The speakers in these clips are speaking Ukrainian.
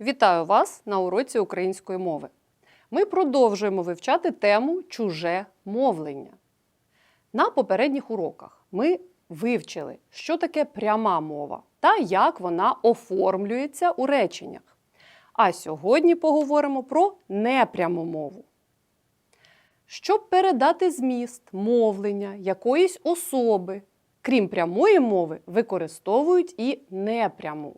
Вітаю вас на уроці української мови. Ми продовжуємо вивчати тему чуже мовлення. На попередніх уроках ми вивчили, що таке пряма мова та як вона оформлюється у реченнях. А сьогодні поговоримо про непряму мову. Щоб передати зміст мовлення якоїсь особи, крім прямої мови, використовують і непряму.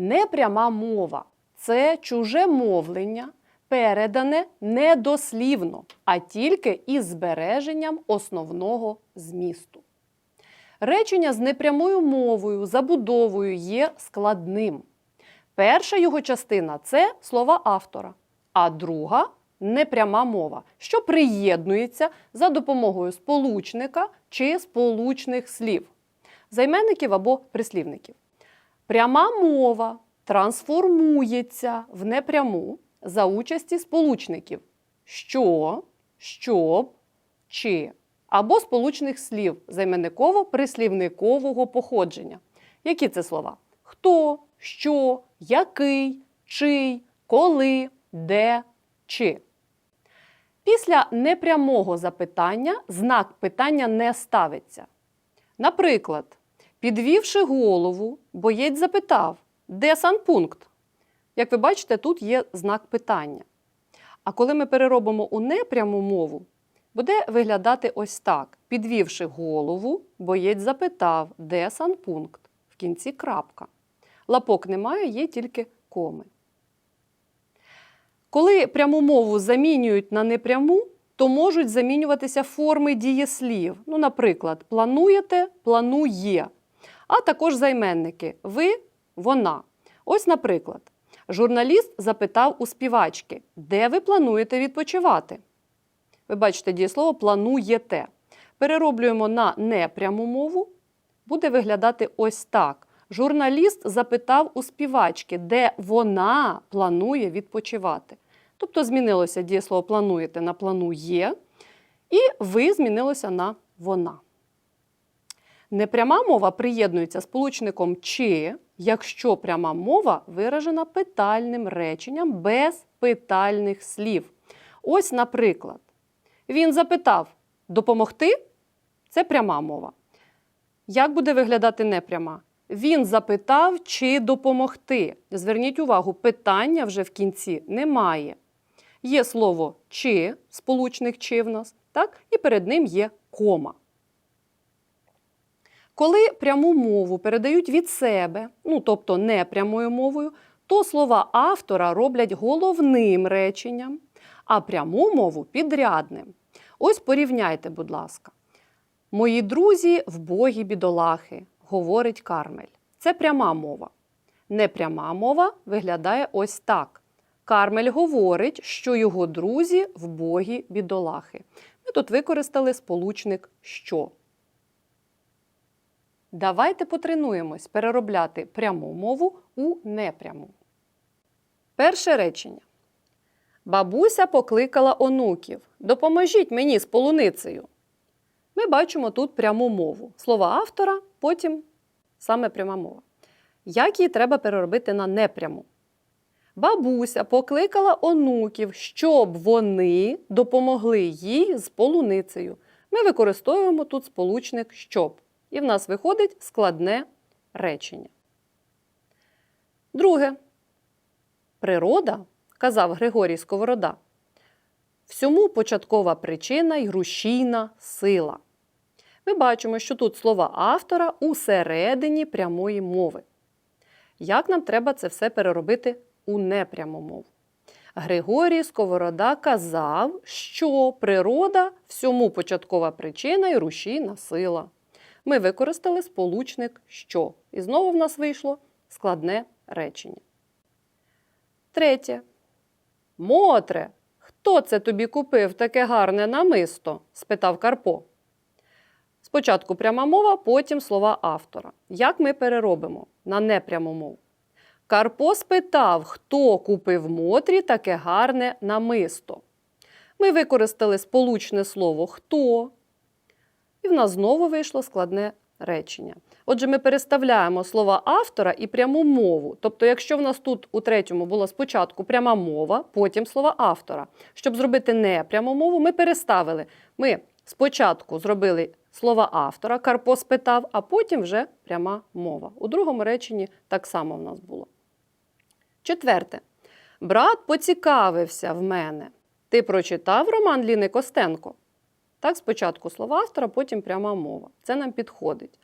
Непряма мова це чуже мовлення, передане недослівно, а тільки із збереженням основного змісту. Речення з непрямою мовою, забудовою є складним. Перша його частина це слова автора, а друга непряма мова, що приєднується за допомогою сполучника чи сполучних слів, займенників або прислівників. Пряма мова трансформується в непряму за участі сполучників що, щоб, чи або сполучних слів займенниково-прислівникового походження. Які це слова? Хто, що, який, чий, коли, де, чи. Після непрямого запитання знак питання не ставиться. Наприклад, підвівши голову, боєць запитав, де санпункт? Як ви бачите, тут є знак питання. А коли ми переробимо у непряму мову, буде виглядати ось так: підвівши голову, боєць запитав, де санпункт? В кінці крапка. Лапок немає, є тільки коми. Коли пряму мову замінюють на непряму, то можуть замінюватися форми дієслів. Ну, наприклад, плануєте, планує. А також займенники ви, вона. Ось, наприклад, журналіст запитав у співачки, де ви плануєте відпочивати? Ви бачите дієслово плануєте. Перероблюємо на непряму мову. Буде виглядати ось так. Журналіст запитав у співачки, де вона планує відпочивати. Тобто змінилося дієслово плануєте на планує, і ви змінилося на вона. Непряма мова приєднується сполучником чи, якщо пряма мова виражена питальним реченням без питальних слів. Ось, наприклад, він запитав допомогти це пряма мова. Як буде виглядати непряма? Він запитав, чи допомогти. Зверніть увагу, питання вже в кінці немає. Є слово чи, сполучник чи в нас, так? і перед ним є кома. Коли пряму мову передають від себе, ну тобто не прямою мовою, то слова автора роблять головним реченням, а пряму мову підрядним. Ось порівняйте, будь ласка. Мої друзі вбогі бідолахи, говорить Кармель. Це пряма мова. Непряма мова виглядає ось так. Кармель говорить, що його друзі вбогі бідолахи. Ми тут використали сполучник що. Давайте потренуємось переробляти пряму мову у непряму. Перше речення. Бабуся покликала онуків. Допоможіть мені з полуницею. Ми бачимо тут пряму мову. Слова автора, потім саме пряма мова. Як її треба переробити на непряму? Бабуся покликала онуків, щоб вони допомогли їй з полуницею. Ми використовуємо тут сполучник щоб. І в нас виходить складне речення. Друге. Природа, казав Григорій Сковорода, всьому початкова причина й грушійна сила. Ми бачимо, що тут слова автора усередині прямої мови. Як нам треба це все переробити у непряму мову? Григорій Сковорода казав, що природа всьому початкова причина й рушійна сила. Ми використали сполучник що. І знову в нас вийшло складне речення. Третє. Мотре, хто це тобі купив таке гарне намисто? спитав Карпо. Спочатку пряма мова, потім слова автора. Як ми переробимо на непряму мову? Карпо спитав, хто купив Мотрі таке гарне намисто. Ми використали сполучне слово хто, і в нас знову вийшло складне речення. Отже, ми переставляємо слова автора і пряму мову. Тобто, якщо в нас тут у третьому була спочатку пряма мова, потім слова автора. Щоб зробити непряму мову, ми переставили. Ми спочатку зробили слова автора, Карпо спитав, а потім вже пряма мова. У другому реченні так само в нас було. Четверте. Брат поцікавився в мене. Ти прочитав роман Ліни Костенко? Так, спочатку слова автора, потім пряма мова. Це нам підходить.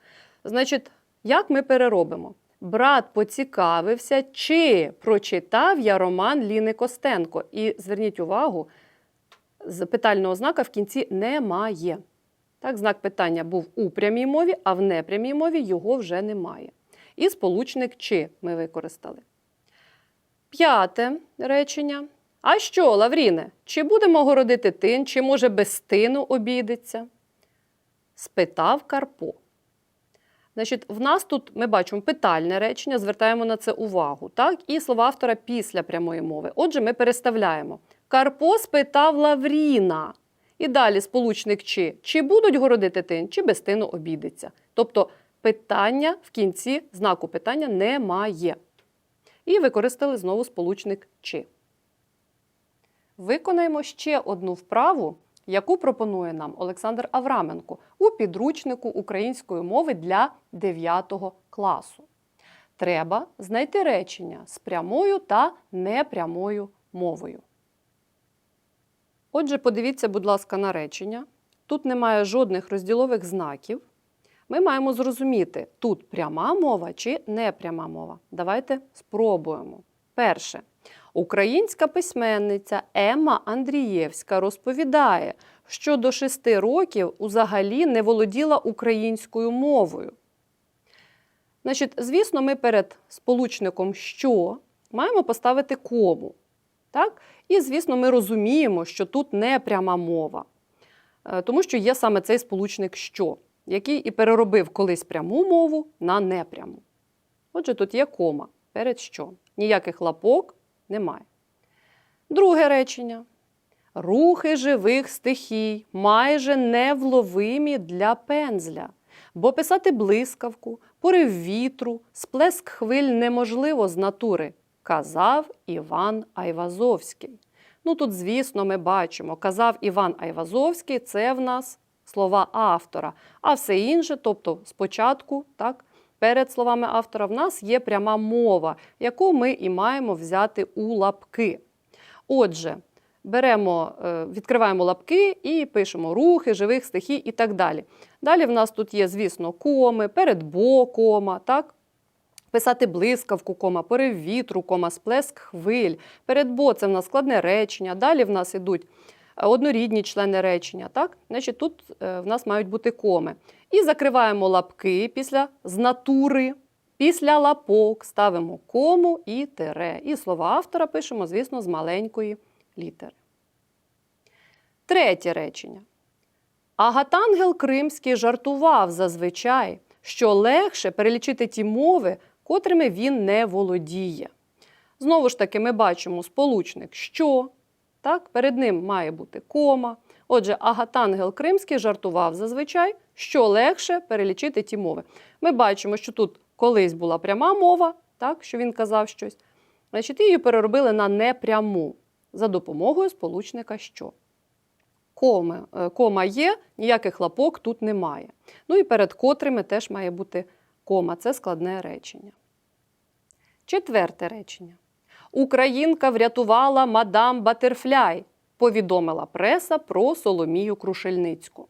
Значить, як ми переробимо? Брат поцікавився, чи прочитав я роман Ліни Костенко. І зверніть увагу, з питального знака в кінці немає. Так, знак питання був у прямій мові, а в непрямій мові його вже немає. І сполучник чи ми використали. П'яте речення. А що, Лавріне, чи будемо городити тин, чи може без тину обійдеться? Спитав Карпо. Значить, в нас тут ми бачимо питальне речення, звертаємо на це увагу. Так? І слова автора після прямої мови. Отже, ми переставляємо. Карпо спитав Лавріна. І далі сполучник чи. Чи будуть городити тин, чи без тину обійдеться. Тобто питання в кінці знаку питання немає. І використали знову сполучник чи. Виконаємо ще одну вправу, яку пропонує нам Олександр Авраменко у підручнику української мови для 9 класу. Треба знайти речення з прямою та непрямою мовою. Отже, подивіться, будь ласка, на речення. Тут немає жодних розділових знаків. Ми маємо зрозуміти, тут пряма мова чи непряма мова. Давайте спробуємо. Перше. Українська письменниця Емма Андрієвська розповідає, що до шести років взагалі не володіла українською мовою. Значить, звісно, ми перед сполучником що маємо поставити кому. Так? І, звісно, ми розуміємо, що тут не пряма мова, Е, тому що є саме цей сполучник що, який і переробив колись пряму мову на непряму. Отже, тут є кома перед що. Ніяких лапок немає. Друге речення. Рухи живих стихій майже невловимі для пензля, бо писати блискавку, порив вітру, сплеск хвиль неможливо з натури, казав Іван Айвазовський. Ну тут, звісно, ми бачимо, казав Іван Айвазовський, це в нас слова автора. А все інше, тобто спочатку, так, перед словами автора, в нас є пряма мова, яку ми і маємо взяти у лапки. Отже, беремо, е, відкриваємо лапки і пишемо рухи, живих стихій і так далі. Далі в нас тут є, звісно, коми, передбо кома, так? Писати блискавку, кома, порив вітру, кома, сплеск хвиль. Передбо це в нас складне речення. Далі в нас ідуть однорідні члени речення. Так? Значить, тут е, в нас мають бути коми. І закриваємо лапки після з натури. Після лапок ставимо кому і тире. І слова автора пишемо, звісно, з маленької літери. Третє речення. Агатангел Кримський жартував зазвичай, що легше перелічити ті мови, котрими він не володіє. Знову ж таки, ми бачимо сполучник що. Так, перед ним має бути кома. Отже, Агатангел Кримський жартував зазвичай, що легше перелічити ті мови. Ми бачимо, що тут колись була пряма мова, так, що він казав щось. Значить, її переробили на непряму за допомогою сполучника що. Коми, е, кома є, ніяких лапок тут немає. Ну і перед котрими теж має бути кома. Це складне речення. Четверте речення. Українка врятувала мадам Батерфляй, повідомила преса про Соломію Крушельницьку.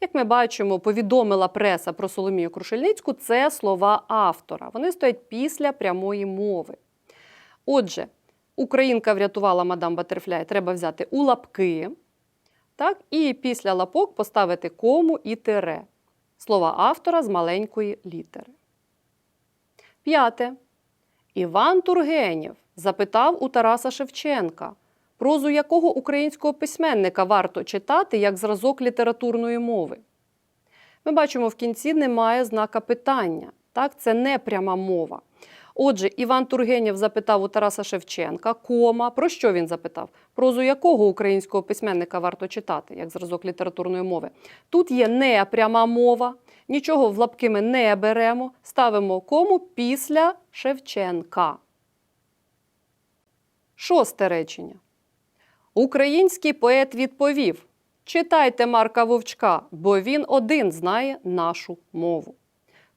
Як ми бачимо, повідомила преса про Соломію Крушельницьку це слова автора. Вони стоять після прямої мови. Отже, Українка врятувала мадам Батерфляй, треба взяти у лапки. Так? І після лапок поставити кому і тире. Слова автора з маленької літери. П'яте. Іван Тургенєв запитав у Тараса Шевченка, прозу якого українського письменника варто читати як зразок літературної мови. Ми бачимо, в кінці немає знака питання. Так, це не пряма мова. Отже, Іван Тургенєв запитав у Тараса Шевченка, кома, про що він запитав? Прозу якого українського письменника варто читати, як зразок літературної мови? Тут є не пряма мова, Нічого в лапки ми не беремо, ставимо кому після Шевченка. Шосте речення. Український поет відповів: Читайте Марка Вовчка, бо він один знає нашу мову.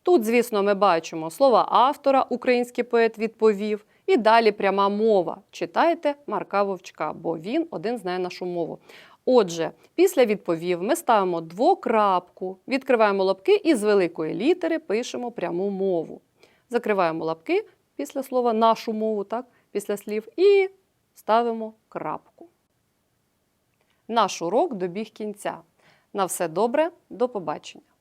Тут, звісно, ми бачимо слова автора, український поет відповів, і далі пряма мова. Читайте Марка Вовчка, бо він один знає нашу мову. Отже, після відповів ми ставимо двокрапку, відкриваємо лапки і з великої літери пишемо пряму мову. Закриваємо лапки після слова нашу мову, так, після слів, і ставимо крапку. Наш урок добіг кінця. На все добре, до побачення.